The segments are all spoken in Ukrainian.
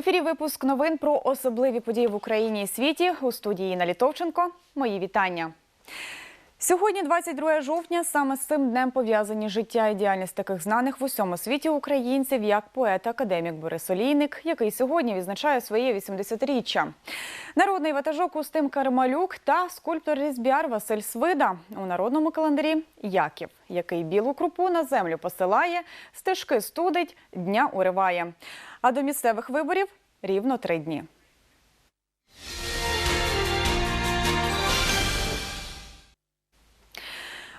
ефірі випуск новин про особливі події в Україні і світі у студії Інна Літовченко. Мої вітання. Сьогодні, 22 жовтня, саме з цим днем пов'язані життя і діяльність таких знаних в усьому світі українців, як поет-академік Борис Олійник, який сьогодні відзначає своє 80-річчя. Народний ватажок Устим Кармалюк та скульптор-різбяр Василь Свида у народному календарі Яків, який білу крупу на землю посилає, стежки студить, дня уриває. А до місцевих виборів рівно три дні.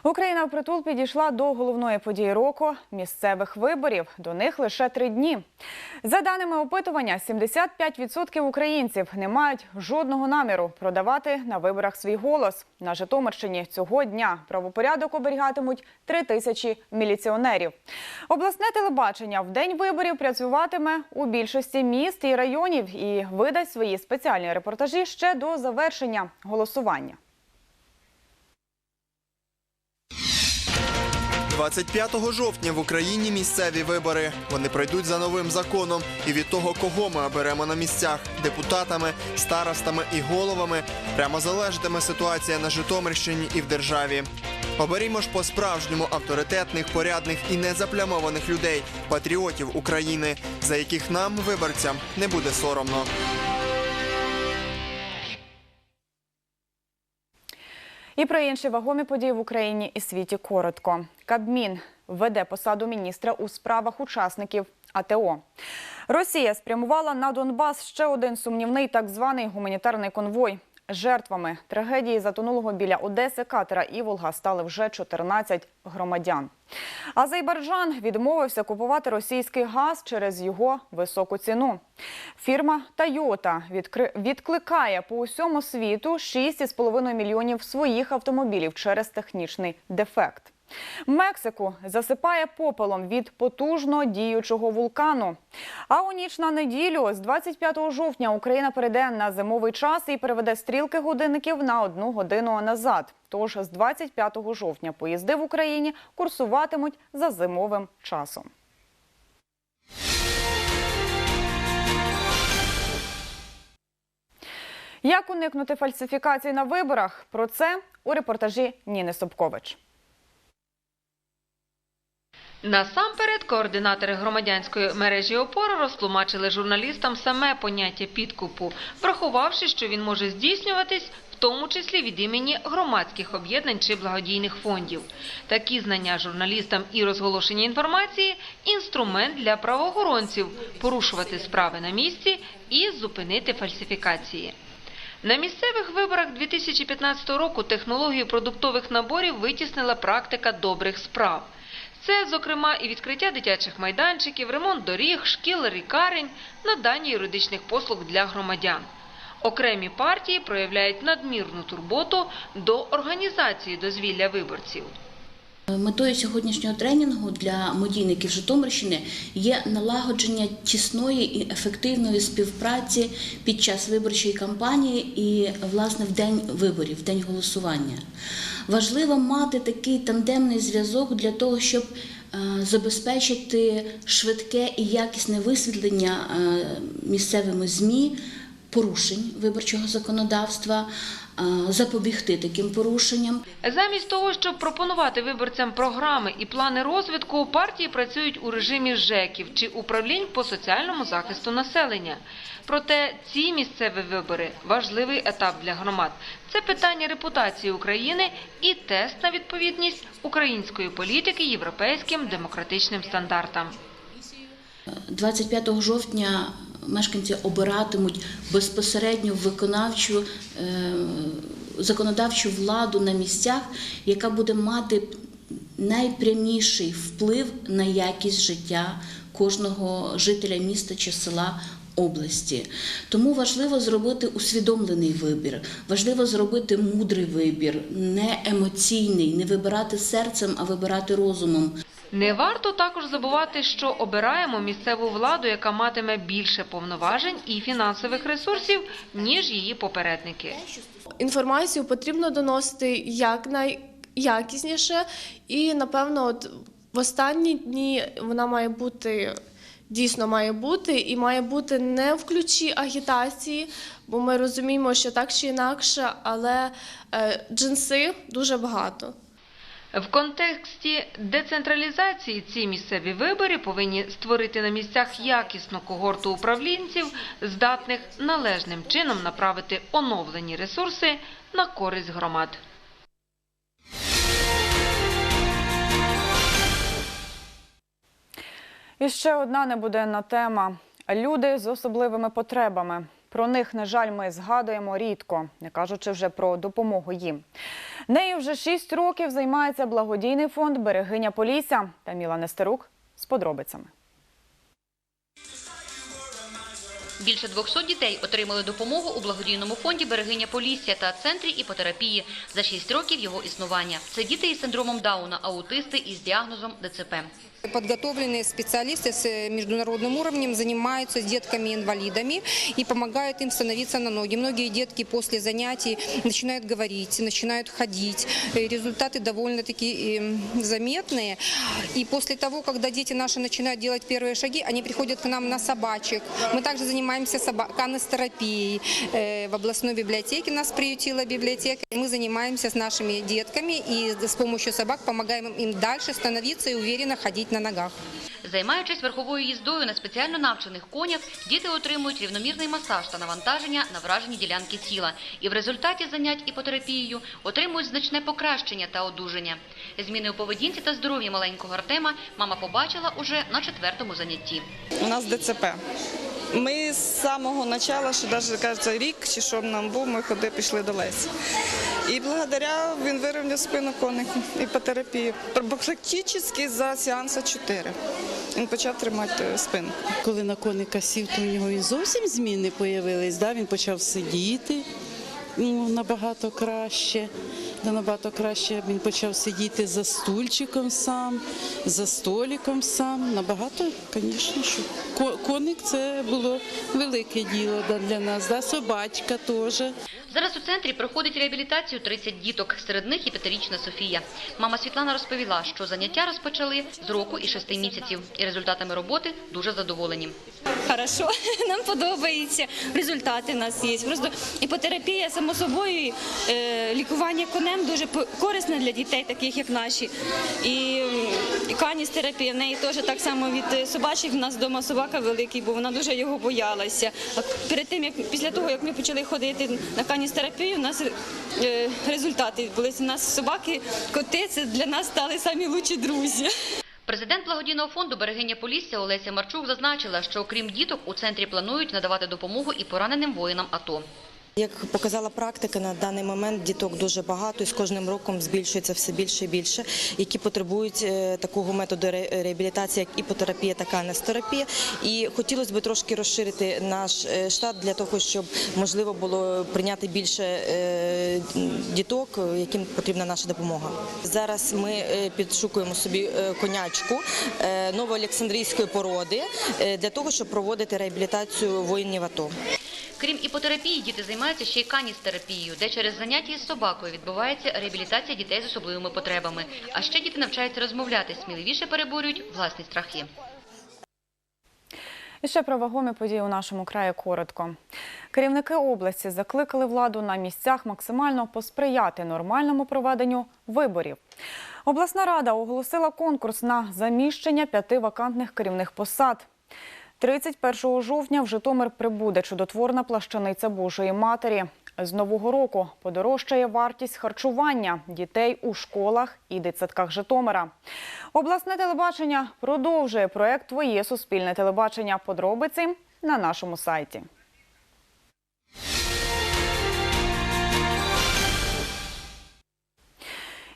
Україна впритул підійшла до головної події року місцевих виборів. До них лише три дні. За даними опитування, 75% українців не мають жодного наміру продавати на виборах свій голос. На Житомирщині цього дня правопорядок оберігатимуть три тисячі міліціонерів. Обласне телебачення в день виборів працюватиме у більшості міст і районів і видасть свої спеціальні репортажі ще до завершення голосування. 25 жовтня в Україні місцеві вибори. Вони пройдуть за новим законом. І від того, кого ми оберемо на місцях депутатами, старостами і головами, прямо залежатиме ситуація на Житомирщині і в державі. Оберімо ж по-справжньому авторитетних, порядних і незаплямованих людей, патріотів України, за яких нам, виборцям, не буде соромно. І про інші вагомі події в Україні і світі коротко. Кабмін веде посаду міністра у справах учасників АТО. Росія спрямувала на Донбас ще один сумнівний так званий гуманітарний конвой. Жертвами трагедії затонулого біля Одеси катера Іволга стали вже 14 громадян. Азербайджан відмовився купувати російський газ через його високу ціну. Фірма Тойота відкликає по усьому світу 6,5 мільйонів своїх автомобілів через технічний дефект. Мексику засипає попелом від потужно діючого вулкану. А у ніч на неділю з 25 жовтня Україна перейде на зимовий час і переведе стрілки годинників на одну годину назад. Тож з 25 жовтня поїзди в Україні курсуватимуть за зимовим часом. Як уникнути фальсифікацій на виборах? Про це у репортажі Ніни Собкович. Насамперед, координатори громадянської мережі «Опора» розтлумачили журналістам саме поняття підкупу, врахувавши, що він може здійснюватись в тому числі від імені громадських об'єднань чи благодійних фондів. Такі знання журналістам і розголошення інформації – інструмент для правоохоронців порушувати справи на місці і зупинити фальсифікації. На місцевих виборах 2015 року технологію продуктових наборів витіснила практика добрих справ. Це, зокрема, і відкриття дитячих майданчиків, ремонт доріг, шкіл, лікарень, надання юридичних послуг для громадян. Окремі партії проявляють надмірну турботу до організації дозвілля виборців. Метою сьогоднішнього тренінгу для медійників Житомирщини є налагодження тісної і ефективної співпраці під час виборчої кампанії і, власне, в день виборів, в день голосування. Важливо мати такий тандемний зв'язок для того, щоб е, забезпечити швидке і якісне висвітлення е, місцевими ЗМІ порушень виборчого законодавства, е, запобігти таким порушенням. Замість того, щоб пропонувати виборцям програми і плани розвитку, партії працюють у режимі ЖЕКів чи управлінь по соціальному захисту населення. Проте ці місцеві вибори – важливий етап для громад. Це питання репутації України і тест на відповідність української політики європейським демократичним стандартам. 25 жовтня мешканці обиратимуть безпосередньо виконавчу е, законодавчу владу на місцях, яка буде мати найпряміший вплив на якість життя кожного жителя міста чи села. Області тому важливо зробити усвідомлений вибір, важливо зробити мудрий вибір, не емоційний, не вибирати серцем, а вибирати розумом. Не варто також забувати, що обираємо місцеву владу, яка матиме більше повноважень і фінансових ресурсів, ніж її попередники. інформацію потрібно доносити якнайякісніше, і напевно, от в останні дні вона має бути дійсно має бути, і має бути не в ключі агітації, бо ми розуміємо, що так чи інакше, але е, джинси дуже багато. В контексті децентралізації ці місцеві вибори повинні створити на місцях якісну когорту управлінців, здатних належним чином направити оновлені ресурси на користь громад. І ще одна небуденна тема: люди з особливими потребами. Про них, на жаль, ми згадуємо рідко, не кажучи вже про допомогу їм. Нею вже шість років займається благодійний фонд Берегиня Полісся та Міла Нестерук з подробицями. Більше 200 дітей отримали допомогу у благодійному фонді «Берегиня Полісся» та центрі іпотерапії за 6 років його існування. Це діти із синдромом Дауна, аутисти із діагнозом ДЦП. Подготовленные специалисты с э, международным уровнем занимаются с детками-инвалидами и помогают им становиться на ноги. Многие детки после занятий начинают говорить, начинают ходить. Э, Результаты довольно-таки э, заметные. И после того, когда дети наши начинают делать первые шаги, они приходят к нам на собачек. Мы также занимаемся канестерапией. Э, В областной библиотеке нас приютила библиотека. Мы занимаемся с нашими детками и с помощью собак помогаем им дальше становиться и уверенно ходить на ногах. Займаючись верховою їздою на спеціально навчених конях, діти отримують рівномірний масаж та навантаження на вражені ділянки тіла. І в результаті занять іпотерапією отримують значне покращення та одужання. Зміни у поведінці та здоров'ї маленького Артема мама побачила уже на четвертому занятті. У нас ДЦП. Ми з самого початку, що навіть кажеться, рік чи що нам був, ми ходи пішли до Лесі. І благодаря він вирівняв спину конику і по терапії. Практично за сеанса 4. Він почав тримати е, спину. Коли на коника сів, то у нього і зовсім зміни появились. Да? Він почав сидіти ну, набагато краще. Набагато краще він почав сидіти за стульчиком сам, за столиком сам. Набагато, звісно, що коник це було велике діло для нас. Да? Собачка теж. Зараз у центрі проходить реабілітацію 30 діток, серед них і п'ятирічна Софія. Мама Світлана розповіла, що заняття розпочали з року і шести місяців, і результатами роботи дуже задоволені. Хорошо, нам подобається. Результати в нас є. Просто іпотерапія, само собою, е, лікування конем дуже корисне для дітей, таких як наші. І, каністерапія в неї теж так само від е, собачих. У нас вдома собака великий, бо вона дуже його боялася. А перед тим, як після того, як ми почали ходити на каністерапію, у нас е, результати були. У нас собаки, коти це для нас стали самі лучші друзі. Президент благодійного фонду «Берегиня Полісся» Олеся Марчук зазначила, що окрім діток у центрі планують надавати допомогу і пораненим воїнам АТО. Як показала практика, на даний момент діток дуже багато і з кожним роком збільшується все більше і більше, які потребують е, такого методу ре- реабілітації, як іпотерапія та канестерапія. І хотілося б трошки розширити наш е, штат для того, щоб можливо було прийняти більше е, діток, яким потрібна наша допомога. Зараз ми підшукуємо собі конячку новоолександрійської породи для того, щоб проводити реабілітацію воїнів АТО. Крім іпотерапії, діти займаються ще й каністерапією, де через заняття із собакою відбувається реабілітація дітей з особливими потребами. А ще діти навчаються розмовляти, сміливіше переборюють власні страхи. І ще про вагомі події у нашому краї коротко. Керівники області закликали владу на місцях максимально посприяти нормальному проведенню виборів. Обласна рада оголосила конкурс на заміщення п'яти вакантних керівних посад. 31 жовтня в Житомир прибуде чудотворна плащаниця Божої Матері. З нового року подорожчає вартість харчування дітей у школах і дитсадках Житомира. Обласне телебачення продовжує проект Твоє суспільне телебачення. Подробиці на нашому сайті.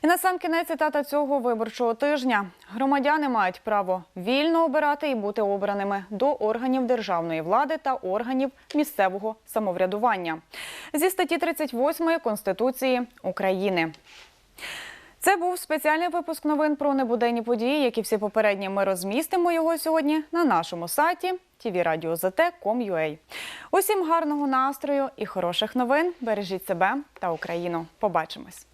На сам кінець цитата цього виборчого тижня. Громадяни мають право вільно обирати і бути обраними до органів державної влади та органів місцевого самоврядування зі статті 38 Конституції України. Це був спеціальний випуск новин про небуденні події, як і всі попередні. Ми розмістимо його сьогодні на нашому сайті tvradio.zt.com.ua. Усім гарного настрою і хороших новин. Бережіть себе та Україну. Побачимось.